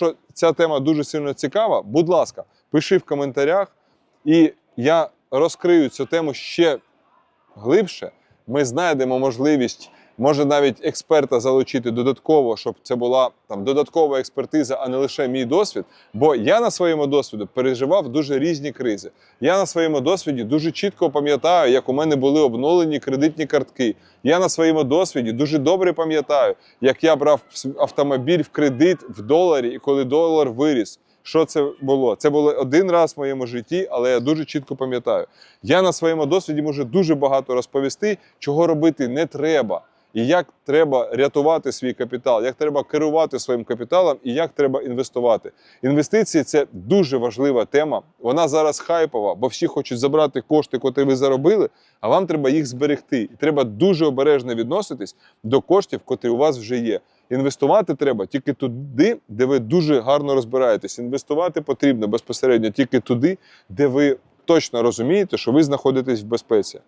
якщо ця тема дуже сильно цікава, будь ласка, пиши в коментарях, і я розкрию цю тему ще глибше. Ми знайдемо можливість, може навіть експерта залучити додатково, щоб це була там додаткова експертиза, а не лише мій досвід. Бо я на своєму досвіду переживав дуже різні кризи. Я на своєму досвіді дуже чітко пам'ятаю, як у мене були обнулені кредитні картки. Я на своєму досвіді дуже добре пам'ятаю, як я брав автомобіль в кредит в доларі, і коли долар виріс. Що це було? Це було один раз в моєму житті, але я дуже чітко пам'ятаю. Я на своєму досвіді можу дуже багато розповісти, чого робити не треба, і як треба рятувати свій капітал, як треба керувати своїм капіталом і як треба інвестувати. Інвестиції це дуже важлива тема. Вона зараз хайпова, бо всі хочуть забрати кошти, котрі ви заробили, а вам треба їх зберегти. І треба дуже обережно відноситись до коштів, котрі у вас вже є. Інвестувати треба тільки туди, де ви дуже гарно розбираєтесь. Інвестувати потрібно безпосередньо тільки туди, де ви точно розумієте, що ви знаходитесь в безпеці.